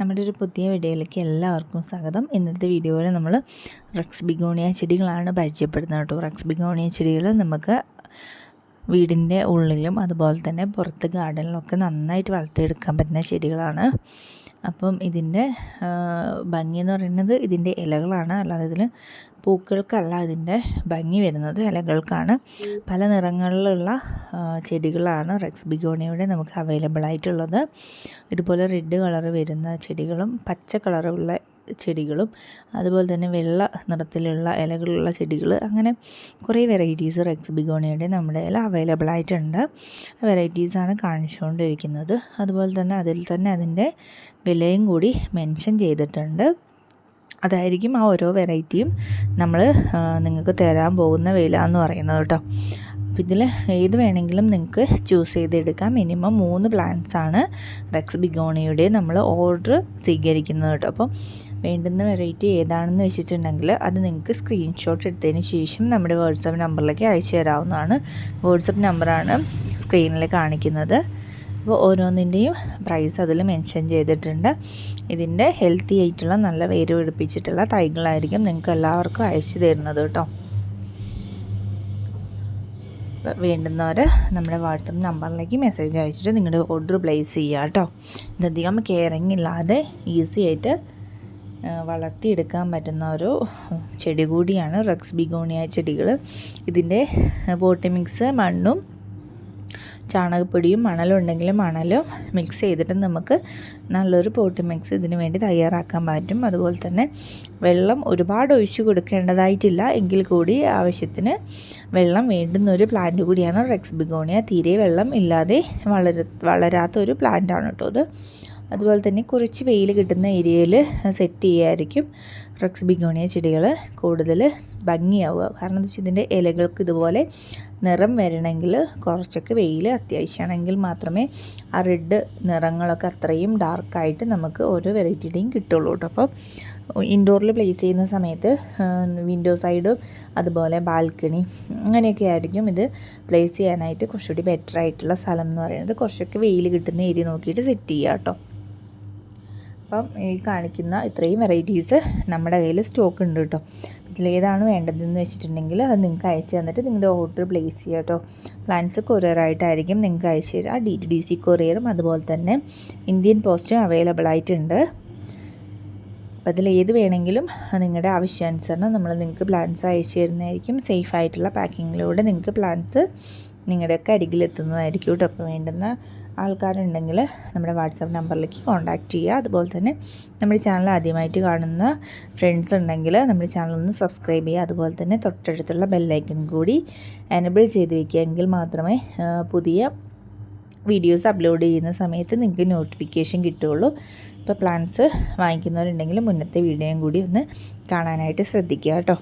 നമ്മുടെ ഒരു പുതിയ വീഡിയോയിലേക്ക് എല്ലാവർക്കും സ്വാഗതം. ഇന്നത്തെ വീഡിയോയിൽ നമ്മൾ റക്സ് ബിഗോണിയ ചെടികളാണ് പരിചയപ്പെടുന്നത് കേട്ടോ. റക്സ് ബിഗോണിയ ചെടികൾ നമുക്ക് വീടിന്റെ ഉള്ളിലും അതുപോലെ തന്നെ പുറത്ത് ഗാർഡനിലൊക്കെ നന്നായിട്ട് വളർത്തിയെടുക്കാൻ പറ്റുന്ന ചെടികളാണ്. അപ്പം ഇതിന്റെ ഭംഗി എന്ന് പറയുന്നത് ഇതിന്റെ ഇലകളാണ്. അല്ലാതെ ഇതിൽ പൂക്കൾക്കല്ല ഇതിന്റെ ഭംഗി വരുന്നത്. ഇലകൾക്കാണ്. പല നിറങ്ങളിലുള്ള ചെടികളാണ് റെക്സ് ബിഗോണിയുടെ നമുക്ക് അവൈലബിൾ ആയിട്ടുള്ളത് ഇതുപോലെ റെഡ് കളർ വരുന്ന ചെടികളും പച്ച കളറുള്ള ചെടികളും അതുപോലെ തന്നെ വെള്ള നിറത്തിലുള്ള ഇലകളുള്ള ചെടികൾ അങ്ങനെ കുറേ വെറൈറ്റീസ് റെക്സ് ബിഗോണിയുടെ നമ്മുടെ ഇല അവൈലബിൾ ആയിട്ടുണ്ട്. വെറൈറ്റീസാണ് കാണിച്ചുകൊണ്ടിരിക്കുന്നത്. അതുപോലെ തന്നെ അതിൽ തന്നെ അതിന്റെ വിലയും കൂടി മെൻഷൻ ചെയ്തിട്ടുണ്ട്. അതായിരിക്കും ആ ഓരോ വെറൈറ്റിയും നമ്മൾ നിങ്ങൾക്ക് തരാൻ പോകുന്ന വില എന്ന് പറയുന്നത് കേട്ടോ. അപ്പോൾ ഇതിൽ ഏത് വേണമെങ്കിലും നിങ്ങൾക്ക് ചൂസ് ചെയ്തെടുക്കാം. മിനിമം മൂന്ന് പ്ലാന്റ്സാണ് റെക്സ് ബിഗോണിയുടെ നമ്മൾ ഓർഡർ സ്വീകരിക്കുന്നത് കേട്ടോ. അപ്പോൾ വേണ്ടുന്ന വെറൈറ്റി ഏതാണെന്ന് വെച്ചിട്ടുണ്ടെങ്കിൽ അത് നിങ്ങൾക്ക് സ്ക്രീൻഷോട്ട് എടുത്തതിന് ശേഷം നമ്മുടെ വാട്സപ്പ് നമ്പറിലേക്ക് അയച്ചു തരാവുന്നതാണ്. വാട്സപ്പ് നമ്പറാണ് സ്ക്രീനിൽ കാണിക്കുന്നത്. അപ്പോൾ ഓരോന്നിന്റെയും പ്രൈസ് അതിൽ മെൻഷൻ ചെയ്തിട്ടുണ്ട്. ഇതിന്റെ ഹെൽത്തി ആയിട്ടുള്ള നല്ല വേര് പിടിപ്പിച്ചിട്ടുള്ള തൈകളായിരിക്കും നിങ്ങൾക്ക് എല്ലാവർക്കും അയച്ചു തരുന്നത് കേട്ടോ. വേണ്ടുന്നവർ നമ്മുടെ വാട്സപ്പ് നമ്പറിലേക്ക് മെസ്സേജ് അയച്ചിട്ട് നിങ്ങളുടെ ഓർഡർ പ്ലേസ് ചെയ്യുക കേട്ടോ. ഇതധികം കെയറിങ് ഇല്ലാതെ ഈസി ആയിട്ട് വളർത്തിയെടുക്കാൻ പറ്റുന്ന ഒരു ചെടി കൂടിയാണ് റക്സ് ബിഗോണിയ ചെടികൾ ഇതിന്റെ പോട്ടി മിക്സ് മണ്ണും ചാണകപ്പൊടിയും മണലും ഉണ്ടെങ്കിൽ മണലും മിക്സ് ചെയ്തിട്ട് നമുക്ക് നല്ലൊരു പോട്ടി മിക്സ് ഇതിന് വേണ്ടി തയ്യാറാക്കാൻ പറ്റും. അതുപോലെ തന്നെ വെള്ളം ഒരുപാട് ഒഴിച്ചു കൊടുക്കേണ്ടതായിട്ടില്ല. എങ്കിൽ കൂടി ആവശ്യത്തിന് വെള്ളം വേണ്ടുന്ന ഒരു പ്ലാന്റ് കൂടിയാണ് റെക്സ് ബിഗോണിയ. തീരെ വെള്ളം ഇല്ലാതെ വളര വളരാത്ത ഒരു പ്ലാന്റാണ് കേട്ടോ അത് അതുപോലെ തന്നെ കുറച്ച് വെയിൽ കിട്ടുന്ന ഏരിയയിൽ സെറ്റ് ചെയ്യുമായിരിക്കും റക്സ് ബിഗോണിയ ചെടികൾ കൂടുതൽ ഭംഗിയാവുക. കാരണം എന്താ വെച്ചാൽ ഇതിന്റെ ഇലകൾക്ക് ഇതുപോലെ നിറം വരണമെങ്കിൽ കുറച്ചൊക്കെ വെയിൽ അത്യാവശ്യമാണെങ്കിൽ മാത്രമേ ആ റെഡ് നിറങ്ങളൊക്കെ അത്രയും ഡാർക്കായിട്ട് നമുക്ക് ഓരോ വെറൈറ്റിയുടെയും കിട്ടുള്ളൂ കേട്ടോ. അപ്പോൾ ഇൻഡോറിൽ പ്ലേസ് ചെയ്യുന്ന സമയത്ത് വിൻഡോ സൈഡും അതുപോലെ ബാൽക്കണി അങ്ങനെയൊക്കെ ആയിരിക്കും ഇത് പ്ലേസ് ചെയ്യാനായിട്ട് കുറച്ചുകൂടി ബെറ്റർ ആയിട്ടുള്ള സ്ഥലം എന്ന് പറയുന്നത്. കുറച്ചൊക്കെ വെയിൽ കിട്ടുന്ന ഏരിയ നോക്കിയിട്ട് സെറ്റ് ചെയ്യുക കേട്ടോ. അപ്പം ഈ കാണിക്കുന്ന ഇത്രയും വെറൈറ്റീസ് നമ്മുടെ കയ്യിൽ സ്റ്റോക്ക് ഉണ്ട് കേട്ടോ. ഇതിലേതാണ് വേണ്ടതെന്ന് വെച്ചിട്ടുണ്ടെങ്കിൽ അത് നിങ്ങൾക്ക് അയച്ചു തന്നിട്ട് നിങ്ങളുടെ ഓർഡർ പ്ലേസ് ചെയ്യുക കേട്ടോ. പ്ലാൻസ് കൊറിയറായിട്ടായിരിക്കും നിങ്ങൾക്ക് അയച്ചു തരിക. ഡി ടി ഡി സി കൊറിയറും അതുപോലെ തന്നെ ഇന്ത്യൻ പോസ്റ്റും അവൈലബിൾ ആയിട്ടുണ്ട്. അപ്പോൾ അതിൽ ഏത് വേണമെങ്കിലും നിങ്ങളുടെ ആവശ്യാനുസരണം നമ്മൾ നിങ്ങൾക്ക് പ്ലാൻസ് അയച്ചു തരുന്നതായിരിക്കും. സേഫ് ആയിട്ടുള്ള പാക്കിങ്ങിലൂടെ നിങ്ങൾക്ക് പ്ലാൻസ് നിങ്ങളുടെയൊക്കെ അരികിലെത്തുന്നതായിരിക്കും കേട്ടോ. അപ്പോൾ വേണ്ടുന്ന ആൾക്കാരുണ്ടെങ്കിൽ നമ്മുടെ വാട്സാപ്പ് നമ്പറിലേക്ക് കോൺടാക്റ്റ് ചെയ്യുക. അതുപോലെ തന്നെ നമ്മുടെ ചാനൽ ആദ്യമായിട്ട് കാണുന്ന ഫ്രണ്ട്സ് ഉണ്ടെങ്കിൽ നമ്മുടെ ചാനൽ ഒന്ന് സബ്സ്ക്രൈബ് ചെയ്യുക. അതുപോലെ തന്നെ തൊട്ടടുത്തുള്ള ബെല്ലൈക്കൺ കൂടി എനബിൾ ചെയ്ത് വയ്ക്കുക എങ്കിൽ മാത്രമേ പുതിയ വീഡിയോസ് അപ്ലോഡ് ചെയ്യുന്ന സമയത്ത് നിങ്ങൾക്ക് നോട്ടിഫിക്കേഷൻ കിട്ടുകയുള്ളൂ. ഇപ്പോൾ പ്ലാൻസ് വാങ്ങിക്കുന്നവരുണ്ടെങ്കിൽ മുന്നത്തെ വീഡിയോയും കൂടി ഒന്ന് കാണാനായിട്ട് ശ്രദ്ധിക്കുക കേട്ടോ.